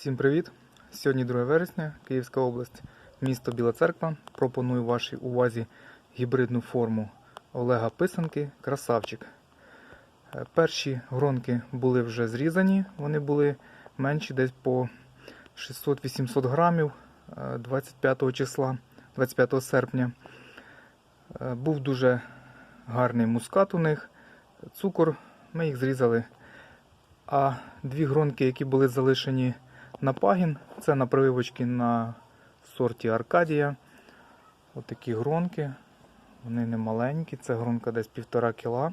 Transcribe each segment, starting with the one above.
Всім привіт! Сьогодні 2 вересня, Київська область, місто Біла Церква. Пропоную вашій увазі гібридну форму Олега Писанки Красавчик. Е, Перші гронки були вже зрізані, вони були менші десь по 600-800 грамів е, 25 числа, 25 серпня. Е, Був дуже гарний мускат у них, цукор, ми їх зрізали. А дві гронки, які були залишені на пагін, це на прививочки на сорті Аркадія. Отакі гронки. Вони не маленькі, це гронка десь півтора кіла.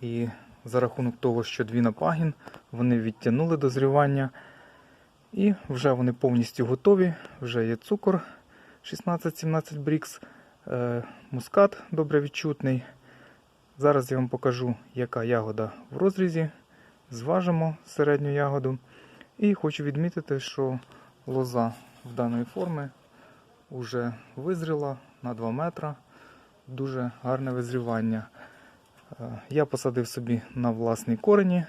І за рахунок того, що дві на пагін, вони відтягнули дозрівання. І вже вони повністю готові. Вже є цукор 16-17 брікс, е, мускат добре відчутний. Зараз я вам покажу, яка ягода в розрізі. Зважимо середню ягоду. І хочу відмітити, що лоза в даної форми вже визріла на 2 метра. Дуже гарне визрівання. Е, Я посадив собі на власній корені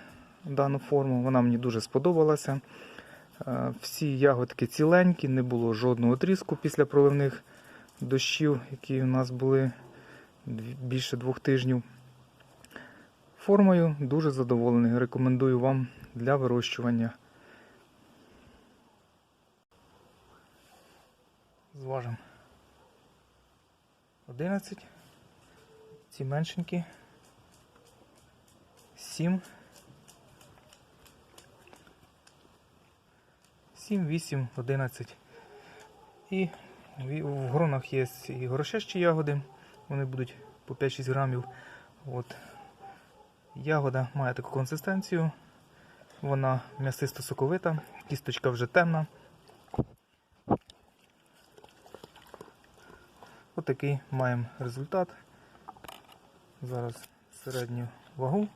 дану форму. Вона мені дуже сподобалася. Е, Всі ягодки ціленькі, не було жодного тріску після проливних дощів, які у нас були більше двох тижнів. Формою дуже задоволений. Рекомендую вам для вирощування. Зважимо. 11. Ці меншенькі. 7. 7, 8, 11. І в гронах є і горошащі ягоди. Вони будуть по 5-6 грамів. От. Ягода має таку консистенцію. Вона м'ясисто соковита, кісточка вже темна. Отакий маємо результат. Зараз середню вагу.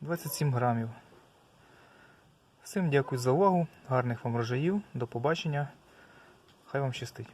27 грамів. Всім дякую за увагу, гарних вам рожаїв, до побачення. Хай вам щастить.